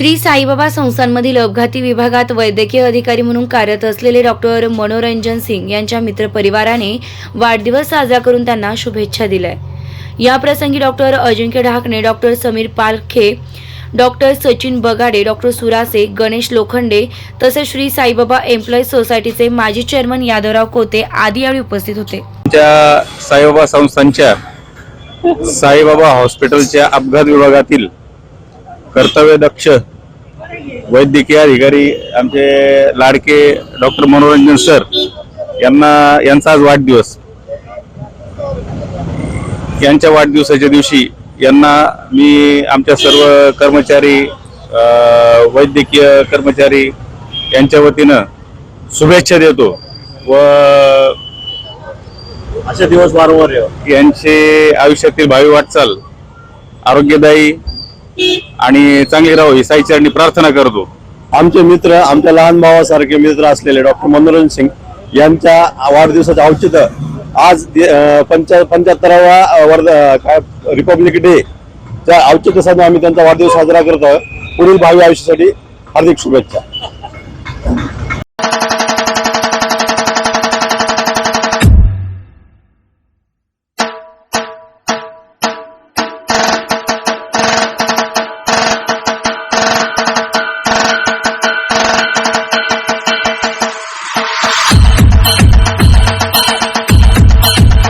श्री साईबाबा संस्थांमधील अपघाती विभागात वैद्यकीय अधिकारी म्हणून कार्यरत असलेले डॉक्टर मनोरंजन सिंग यांच्या मित्रपरिवाराने वाढदिवस साजरा करून त्यांना शुभेच्छा दिल्या. याप्रसंगी doctor Ajinkya Dhakane doctor Sameer Palkhe doctor Sachin Bagade doctor Surase Ganesh Lokhande तसेच श्री साईबाबा एम्प्लॉईज सोसायटीचे माजी चेअरमन यादवराव कोते आदी यावेळी उपस्थित होते. साईबाबा संस्थांच्या साईबाबा हॉस्पिटलच्या अपघात विभागातील कर्तव्यदक्ष वैद्यकीय अधिकारी आमचे लाडके डॉक्टर मनोरंजन सर यांना यांचा आज वाढदिवस यांच्या वाढदिवसाच्या दिवशी यांना मी आमच्या सर्व कर्मचारी वैद्यकीय कर्मचारी यांच्या वतीनं शुभेच्छा देतो व असे दिवस वारंवार. यांचे आयुष्यातील भावी वाटचाल आरोग्यदायी आणि चांगली राहो ही साईचरणी प्रार्थना करतो. आमचे मित्र आमच्या लहान भावासारखे मित्र असलेले डॉक्टर मनोरंजन सिंग यांच्या वाढदिवसाचं औचित्य आज पंचा पंच्याहत्तरावा वर्ध काय रिपब्लिक डे त्या औचित्य साधून आम्ही त्यांचा वाढदिवस साजरा करत आहोत पुढील भावी आयुष्यासाठी हार्दिक शुभेच्छा.